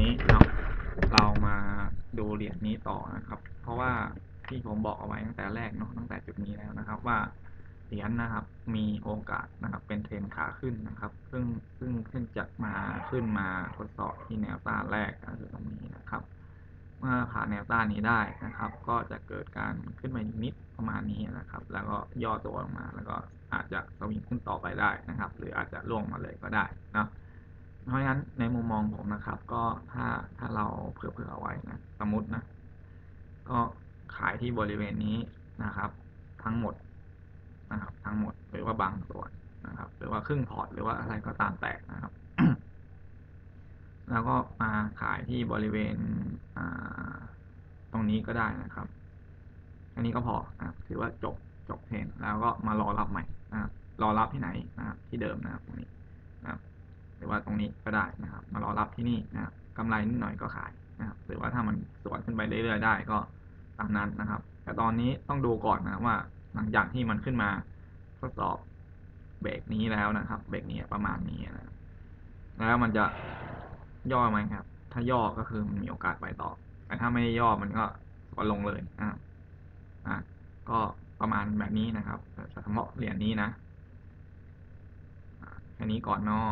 นี้เนาเรามาดูเหรียญนี้ต่อนะครับ เพราะว่าที่ผมบอกเอาไว้ตั้งแต่แรกเนาะตั้งแต่จุดนี้แล้วนะครับ ว่าเหรียญนะครับ มีโอกาสนะครับ เป็นเทรนขาขึ้นนะครับ ซึ่งซึ่งขึ้นจะมาขึ้นมาทดสอบที่แนวต้านแรกก็คือตรงนี้นะครับ เมื่อผ่านแนวต้านนี้ได้นะครับ ก็จะเกิดการขึ้นมานิดประมาณนี้นะครับ แล้วก็ย่อตัวลงมา แล้วก็อาจจะสวิงขึ้นต่อไปได้นะครับ หรืออาจจะล่วงมาเลยก็ได้นะ เพราะฉะนั้นในมุมมองผมนะครับ ก็ถ้าถ้าเราเผื่อเอเอาไว้นะสมมตินะ ก็ขายที่บริเวณนี้นะครับ ทั้งหมดนะครับ ทั้งหมดหรือว่าบางส่วนนะครับ หรือว่าครึ่งพอร์ตหรือว่าอะไรก็ตามแต่นะครับ แล้วก็มาขายที่บริเวณตรงนี้ก็ได้นะครับอันนี้ก็พอนะครับถือว่าจบจบเทรนแล้วก็มารอรับใหม่นะครับรอรับที่ไหนนะครับที่เดิมนะครับตรงนี้นะครับ รือว่าตรงนี้ก็ได้นะครับ มารอรับที่นี่นะครับกำไรนิดหน่อยก็ขายนะครับ หรือว่าถ้ามันสวนขึ้นไปเรื่อยๆได้ก็ตามนั้นนะครับ แต่ตอนนี้ต้องดูก่อนนะว่า หลังจากที่มันขึ้นมาทดสอบเบรกนี้แล้วนะครับ เบรกนี้ประมาณนี้นะแล้วมันจะย่อไหมครับ ถ้าย่อก็คือมันมีโอกาสไปต่อ แต่ถ้าไม่ย่อมันก็สวนลงเลยนะครับอะก็ประมาณแบบนี้นะครับเฉพาะเหรียญนี้นะแค่นี้ก่อนเนาะ